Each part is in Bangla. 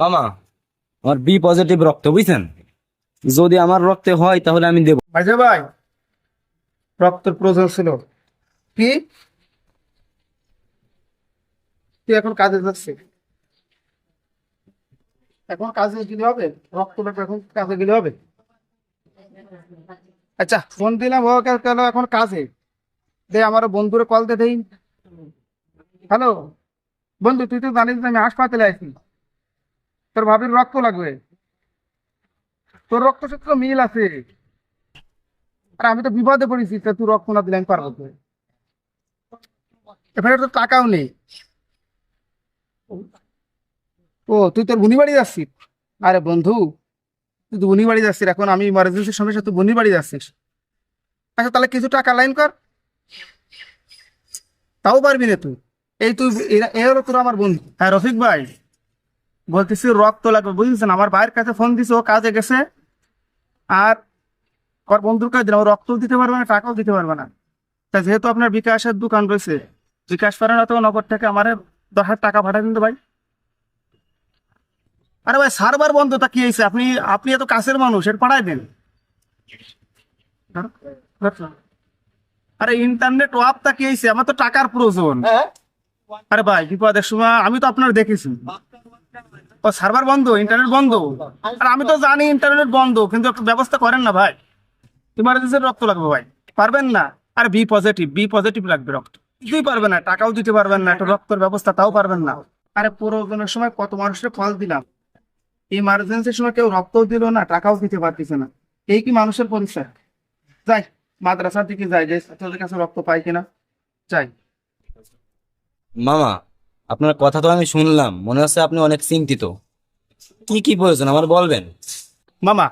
মামা, আমার বি পজিটিভ রক্ত, বুঝছেন? যদি আমার রক্তে হয়, তাহলে আমি দেব। ভাইজা ভাই, রক্তের প্রয়োজন ছিল। কি? এখন কাজে যাচ্ছে। এখন কাজে গেলে হবে? রক্ত এখন কাজে গেলে হবে? আচ্ছা ফোন দিলাম, ও কেন এখন কাজে? দে আমার বন্ধুরে কল দে হ্যালো? বন্ধু, তুই তো জানিস আমি হাসপাতালে আছি। তোর ভাবির রক্ত লাগবে। তোর রক্ত সাথে তো মিল আছে। আর আমি তো বিপদে পড়েছি তা তুই রক্ত না দিলে আমি পারব তো এখানে তো টাকাও নেই। ও, তুই তোর বুনি বাড়ি যাচ্ছিস? আরে বন্ধু, তুই তো বুনি বাড়ি যাচ্ছিস। এখন আমি ইমার্জেন্সির সমস্যা তুই বুনি বাড়ি যাচ্ছিস। আচ্ছা তাহলে কিছু টাকা লাইন কর। তাও পারবি না তুই। এই তুই, এরা- এ হলো তোর আমার বন্ধু। হ্যাঁ রফিক ভাই। বলতেছি রক্ত লাগবে বুঝছেন? আমার ভাইয়ের কাছে ফোন দিছে ও কাজে গেছে। আর আমার বন্ধুর কাছে দিলাম ও রক্তও দিতে পারবে না টাকাও দিতে পারবে না। তা যেহেতু আপনার বিকাশের দোকান রয়েছে বিকাশ পারেন অথবা নগদ থেকে আমার দশ হাজার টাকা পাঠাবেন তো ভাই? আরে ভাই সার্ভার বন্ধ তা কি হয়েছে? আপনি আপনি এত কাছের মানুষ এর পাঠাই দেন। আরে ইন্টারনেট ওয়াপ তা কি হয়েছে? আমার তো টাকার প্রয়োজন। আরে ভাই বিপদের সময় আমি তো আপনার দেখেছি। ও সার্ভার বন্ধ ইন্টারনেট বন্ধ। আর আমি তো জানি ইন্টারনেট বন্ধ, কিন্তু একটু ব্যবস্থা করেন না ভাই। ইমার্জেন্সির রক্ত লাগবে ভাই। পারবেন না? আর বি পজিটিভ বি পজিটিভ লাগবে রক্ত। কিছুই পারবেন না, টাকাও দিতে পারবেন না, একটা রক্তের ব্যবস্থা তাও পারবেন না। আরে প্রয়োজনের সময় কত মানুষের ফল দিলাম। ইমার্জেন্সির সময় কেউ রক্তও দিল না, টাকাও দিতে পারতেছে না। এই কি মানুষের পরিচয়? যাই, মাদ্রাসার দিকে যাই, যে ছাত্রদের কাছে রক্ত পাই কিনা। যাই। মামা আপনার কথা তো আমি শুনলাম। মনে হচ্ছে আপনি অনেক চিন্তিত। কি কি প্রয়োজন? আমার বলবেন। মামা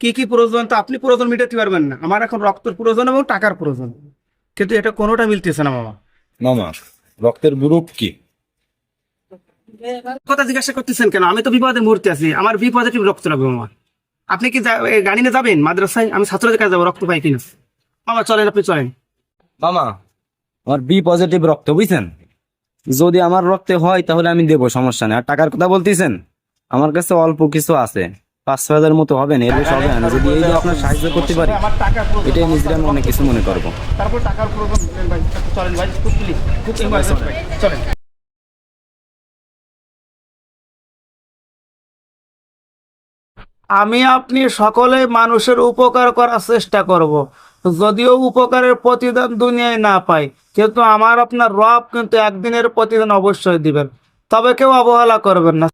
কি কি প্রয়োজন তো আপনি প্রয়োজন মিটাতে পারবেন না। আমার এখন রক্তের প্রয়োজন এবং টাকার প্রয়োজন। কিন্তু এটা কোনোটা মিলতেছে না মামা। মামা রক্তের গ্রুপ কি? কথা জিজ্ঞাসা করতেছেন কেন? আমি তো বিপদে মুহূর্তে আছি। আমার বি পজিটিভ রক্ত লাগবে মামা? আপনি কি গাড়ি নিয়ে যাবেন? মাদ্রাসায়? আমি ছাত্রদের কাছে যাব রক্ত পাই কিনা? মামা চলেন আপনি চলেন। মামা আমার বি পজিটিভ রক্ত বুঝছেন? যদি আমার রক্তে হয়, তাহলে আমি দেবো, সমস্যা নেই। আর টাকার কথা বলতেছেন? আমার কাছে অল্প কিছু আছে। পাঁচ ছয় হাজার মতো হবে না এর বেশি হবে না। যদি এই যে আপনার সাহায্য করতে পারি, এটাই নিজের আমি অনেক কিছু মনে করব। আমি আপনি সকলে মানুষের উপকার করার চেষ্টা করব। যদিও উপকারের প্রতিদান দুনিয়ায় না পাই কিন্তু আমার আপনার রব কিন্তু একদিনের প্রতিদান অবশ্যই দিবেন। তবে কেউ অবহেলা করবেন না।